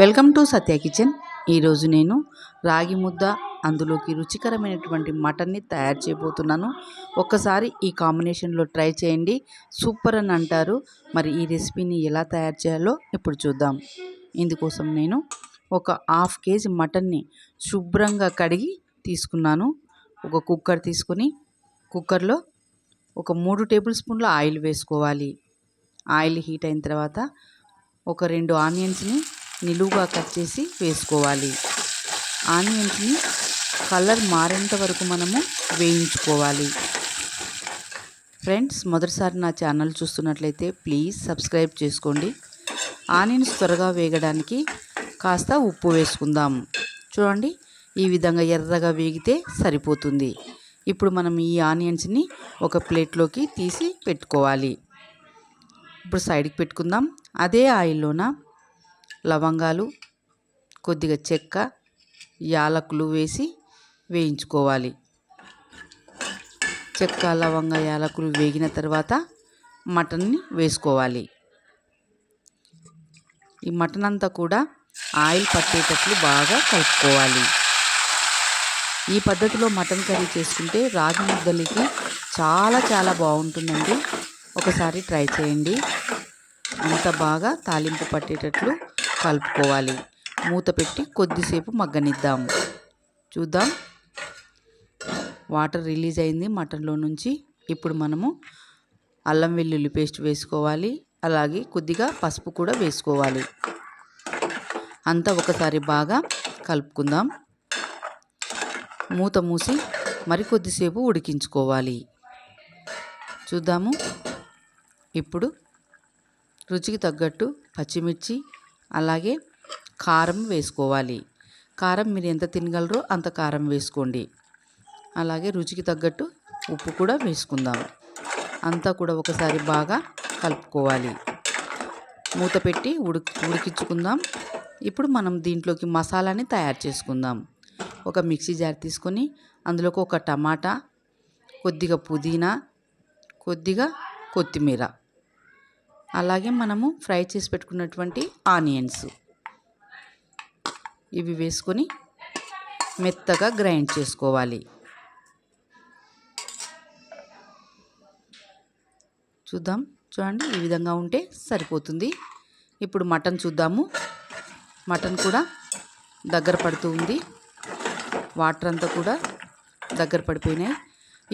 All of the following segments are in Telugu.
Welcome to Satya kitchen. ఈరోజు నేను రాగి ముద్ద అందులోకి రుచికరమైనటువంటి మటన్ని తయారు చేయబోతున్నాను. ఒక్కసారి ఈ కాంబినేషన్లో ట్రై చేయండి. సూపర్ అని అంటారు. మరి ఈ రెసిపీని ఎలా తయారు చేయాలో ఇప్పుడు చూద్దాం. ఇందుకోసం నేను ఒక హాఫ్ కేజీ మటన్ని శుభ్రంగా కడిగి తీసుకున్నాను. ఒక కుక్కర్ తీసుకొని కుక్కర్లో ఒక మూడు టేబుల్ స్పూన్ల ఆయిల్ వేసుకోవాలి. ఆయిల్ హీట్ అయిన తర్వాత ఒక రెండు ఆనియన్స్ని నిలువుగా కట్ చేసి వేసుకోవాలి. ఆనియన్స్ని కలర్ మారేంత వరకు మనము వేయించుకోవాలి. ఫ్రెండ్స్ మొదటిసారి నా ఛానల్ చూస్తున్నట్లయితే ప్లీజ్ సబ్స్క్రైబ్ చేసుకోండి. ఆనియన్స్ త్వరగా వేగడానికి కాస్త ఉప్పు వేసుకుందాం. చూడండి ఈ విధంగా ఎర్రగా వేగితే సరిపోతుంది. ఇప్పుడు మనం ఈ ఆనియన్స్ని ఒక ప్లేట్లోకి తీసి పెట్టుకోవాలి. ఇప్పుడు సైడ్కి పెట్టుకుందాం. అదే ఆయిల్లోన లవంగాలు కొద్దిగా చెక్క యాలకులు వేసి వేయించుకోవాలి. చెక్క లవంగ యాలకులు వేగిన తర్వాత మటన్ని వేసుకోవాలి. ఈ మటన్ అంతా కూడా ఆయిల్ పట్టేటట్లు బాగా కలుపుకోవాలి. ఈ పద్ధతిలో మటన్ కర్రీ చేసుకుంటే రాగి ముద్దలకి చాలా చాలా బాగుంటుందండి. ఒకసారి ట్రై చేయండి. అంత బాగా తాలింపు పట్టేటట్లు కలుపుకోవాలి. మూత పెట్టి కొద్దిసేపు మగ్గనిద్దాం చూద్దాం. వాటర్ రిలీజ్ అయింది మటన్లో నుంచి. ఇప్పుడు మనము అల్లం వెల్లుల్లి పేస్ట్ వేసుకోవాలి. అలాగే కొద్దిగా పసుపు కూడా వేసుకోవాలి. అంతా ఒకసారి బాగా కలుపుకుందాం. మూత మూసి మరికొద్దిసేపు ఉడికించుకోవాలి. చూద్దాము. ఇప్పుడు రుచికి తగ్గట్టు పచ్చిమిర్చి అలాగే కారం వేసుకోవాలి. కారం మీరు ఎంత తినగలరో అంత కారం వేసుకోండి. అలాగే రుచికి తగ్గట్టు ఉప్పు కూడా వేసుకుందాం. అంతా కూడా ఒకసారి బాగా కలుపుకోవాలి. మూత పెట్టి ఉడికి ఉడికించుకుందాం. ఇప్పుడు మనం దీంట్లోకి మసాలాని తయారు చేసుకుందాం. ఒక మిక్సీ జార్ తీసుకొని అందులోకి ఒక టమాటా కొద్దిగా పుదీనా కొద్దిగా కొత్తిమీర. అలాగే మనము ఫ్రై చేసి పెట్టుకున్నటువంటి ఆనియన్స్. ఇవి వేసుకొని మెత్తగా గ్రైండ్ చేసుకోవాలి. చూద్దాం. చూడండి ఈ విధంగా ఉంటే సరిపోతుంది. ఇప్పుడు మటన్ చూద్దాము. మటన్ కూడా దగ్గర పడుతూ ఉంది. వాటర్ అంతా కూడా దగ్గర పడిపోయినాయి.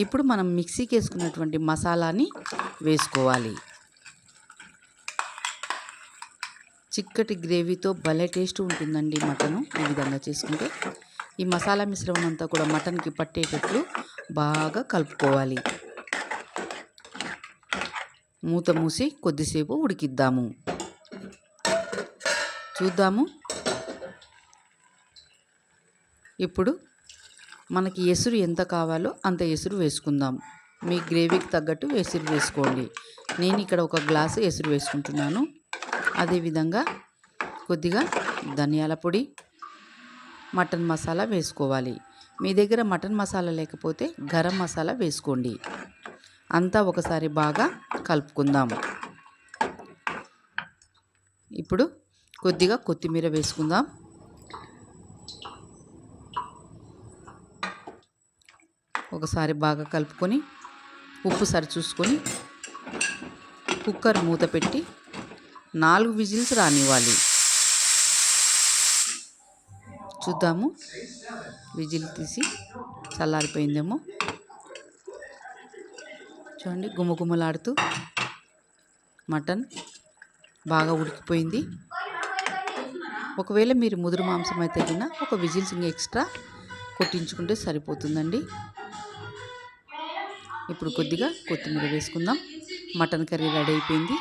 ఇప్పుడు మనం మిక్సీకి వేసుకున్నటువంటి మసాలాని వేసుకోవాలి. చిక్కటి గ్రేవీతో భలే టేస్ట్ ఉంటుందండి మటను. ఈ విధంగా చేసుకుంటే ఈ మసాలా మిశ్రమం అంతా కూడా మటన్కి పట్టేటట్లు బాగా కలుపుకోవాలి. మూత మూసి కొద్దిసేపు ఉడికిద్దాము. చూద్దాము. ఇప్పుడు మనకి ఎసురు ఎంత కావాలో అంత ఎసురు వేసుకుందాం. మీ గ్రేవీకి తగ్గట్టు ఎసురు వేసుకోండి. నేను ఇక్కడ ఒక గ్లాసు ఎసురు వేసుకుంటున్నాను. అదేవిధంగా కొద్దిగా ధనియాల పొడి మటన్ మసాలా వేసుకోవాలి. మీ దగ్గర మటన్ మసాలా లేకపోతే గరం మసాలా వేసుకోండి. అంతా ఒకసారి బాగా కలుపుకుందాం. ఇప్పుడు కొద్దిగా కొత్తిమీర వేసుకుందాం. ఒకసారి బాగా కలుపుకొని ఉప్పు సరి చూసుకొని కుక్కర్ మూత పెట్టి నాలుగు విజిల్స్ రానివ్వాలి. చూద్దాము. విజిల్ తీసి చల్లారిపోయిందేమో. చూడండి గుమగుమలాడుతూ మటన్ బాగా ఉడికిపోయింది. ఒకవేళ మీరు ముదురు మాంసం అయితే కింద ఒక విజిల్స్ ఇంకా ఎక్స్ట్రా కొట్టించుకుంటే సరిపోతుందండి. ఇప్పుడు కొద్దిగా కొత్తిమీర వేసుకుందాం. మటన్ కర్రీ రెడీ అయిపోయింది.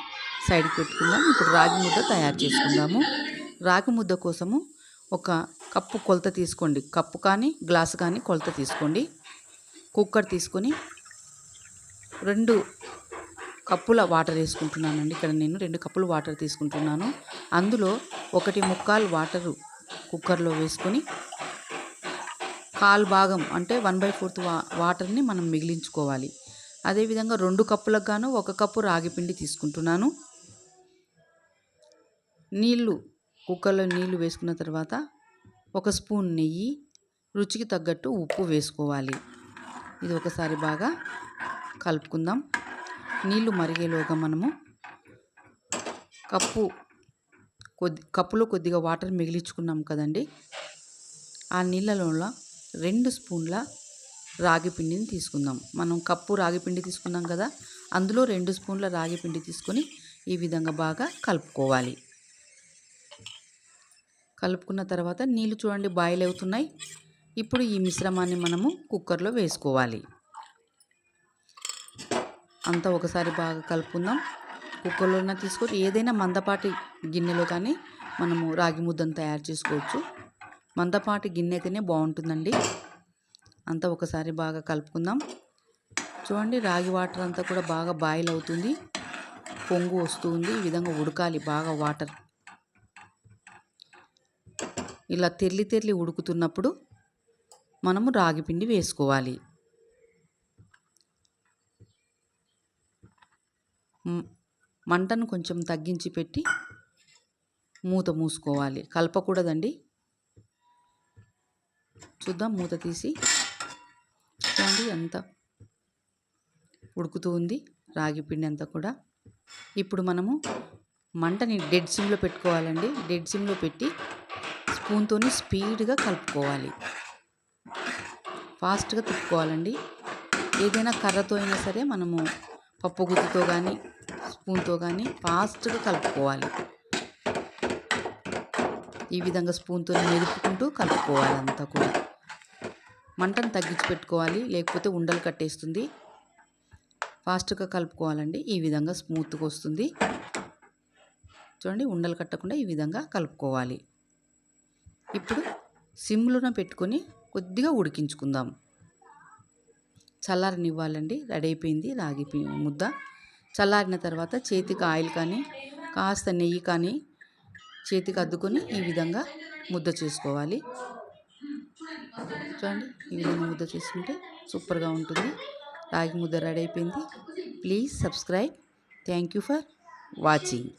సైడ్కి పెట్టుకుందాం. ఇప్పుడు రాగి ముద్ద తయారు చేసుకుందాము. రాగి ముద్ద కోసము ఒక కప్పు కొలత తీసుకోండి. కప్పు కానీ గ్లాసు కానీ కొలత తీసుకోండి. కుక్కర్ తీసుకొని రెండు కప్పుల వాటర్ వేసుకుంటున్నానండి. ఇక్కడ నేను రెండు కప్పులు వాటర్ తీసుకుంటున్నాను. అందులో ఒకటి ముక్కాలు వాటరు కుక్కర్లో వేసుకొని కాల్ భాగం అంటే వన్ బై ఫోర్త్ వా వాటర్ని మనం మిగిలించుకోవాలి. అదేవిధంగా రెండు కప్పులకు గాను ఒక కప్పు రాగి పిండి తీసుకుంటున్నాను. నీళ్ళు కుక్కర్లో నీళ్ళు వేసుకున్న తర్వాత ఒక స్పూన్ నెయ్యి రుచికి తగ్గట్టు ఉప్పు వేసుకోవాలి. ఇది ఒకసారి బాగా కలుపుకుందాం. నీళ్ళు మరిగేలోగా మనము కప్పు కొద్ది కప్పులో కొద్దిగా వాటర్ మిగిలించుకున్నాం కదండి. ఆ నీళ్ళలో రెండు స్పూన్ల రాగి పిండిని తీసుకుందాం. మనం కప్పు రాగి పిండి తీసుకున్నాం కదా అందులో రెండు స్పూన్ల రాగి పిండి తీసుకొని ఈ విధంగా బాగా కలుపుకోవాలి. కలుపుకున్న తర్వాత నీళ్ళు చూడండి బాయిల్ అవుతున్నాయి. ఇప్పుడు ఈ మిశ్రమాన్ని మనము కుక్కర్లో వేసుకోవాలి. అంతా ఒకసారి బాగా కలుపుకుందాం. కుక్కర్లోనే తీసుకొని ఏదైనా మందపాటి గిన్నెలో కానీ మనము రాగి ముద్దను తయారు చేసుకోవచ్చు. మందపాటి గిన్నె అయితేనే బాగుంటుందండి. అంతా ఒకసారి బాగా కలుపుకుందాం. చూడండి రాగి వాటర్ అంతా కూడా బాగా బాయిల్ అవుతుంది. పొంగు వస్తుంది ఈ విధంగా ఉడకాలి బాగా వాటర్. ఇలా తెర్లి తెర్లి ఉడుకుతున్నప్పుడు మనము రాగి పిండి వేసుకోవాలి. మంటను కొంచెం తగ్గించి పెట్టి మూత మూసుకోవాలి. కలపకూడదండి. చూద్దాం మూత తీసి. చూడండి ఎంత ఉడుకుతూ ఉంది రాగి పిండి అంతా కూడా. ఇప్పుడు మనము మంటని డెడ్ సిమ్లో పెట్టుకోవాలండి. డెడ్ సిమ్లో పెట్టి స్పూన్తో స్పీడ్గా కలుపుకోవాలి. ఫాస్ట్గా తిప్పుకోవాలండి. ఏదైనా కర్రతో అయినా సరే మనము పప్పు గుత్తితో కానీ స్పూన్తో కానీ ఫాస్ట్గా కలుపుకోవాలి. ఈ విధంగా స్పూన్తో మెదుపుకుంటూ కలుపుకోవాలి అంతా కూడా. మంటను తగ్గించి పెట్టుకోవాలి లేకపోతే ఉండలు కట్టేస్తుంది. ఫాస్ట్గా కలుపుకోవాలండి. ఈ విధంగా స్మూత్గా వస్తుంది. చూడండి ఉండలు కట్టకుండా ఈ విధంగా కలుపుకోవాలి. ఇప్పుడు సిమ్లోన పెట్టుకొని కొద్దిగా ఉడికించుకుందాం. చల్లారనివ్వాలండి. రెడీ అయిపోయింది రాగి ముద్ద. చల్లారిన తర్వాత చేతికి ఆయిల్ కానీ కాస్త నెయ్యి కానీ చేతికి అద్దుకొని ఈ విధంగా ముద్ద చేసుకోవాలి. చూడండి ఈ విధంగా ముద్ద చేసుకుంటే సూపర్గా ఉంటుంది. రాగి ముద్ద రెడీ అయిపోయింది please subscribe. Thank you for watching.